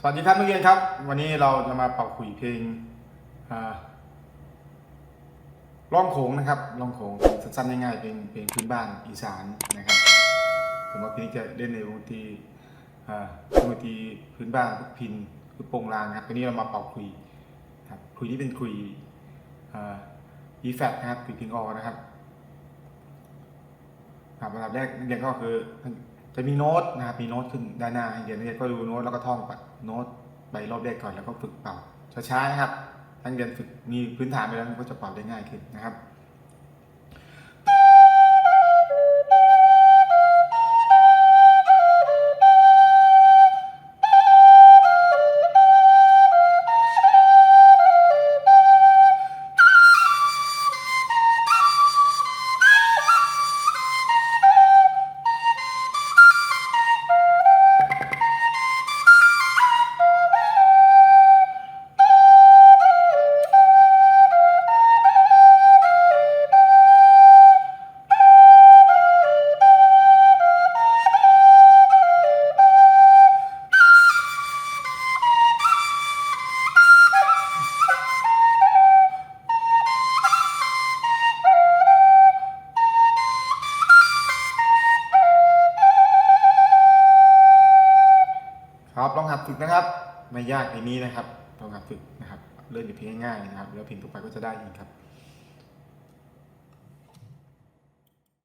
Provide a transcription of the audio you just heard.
สวัสดีครับนักเรียนครับ วันนี้เราจะมาเป่าขลุ่ยเพลงอ่าร้องโขงนะครับร้องโขงสั้นๆง่ายๆเป็นเพลงพื้นบ้านอีสานนะครับผมว่าเพลงจะเล่นในวงดนตรีวงดนตรีพื้นบ้านพินคือโปงลางครับวันนี้เรามาเป่าขลุ่ยครับขลุ่ยนี้เป็นขลุ่ยอีแฟตนะครับขลุ่ยพิงออนะครับ ครับระดับแรกนักเรียนก็คือจะมีโน้ตนะครับมีโน้ตขึ้นด้านหน้าเรียนนักเรียนก็ดูโน้ตแล้วก็ท่องไปโน้ตไปรอบแรกก่อนแล้วก็ฝึกเป่าช้าๆนะครับนักเรียนฝึกมีพื้นฐานไปแล้วก็จะเป่าได้ง่ายขึ้นนะครับ ลองหัดฝึกนะครับ ไม่ยากในนี้นะครับลองหัดฝึกนะครับ เริ่มจากเพลงง่ายๆนะครับ แล้วเพลงต่อไปก็จะได้เองครับ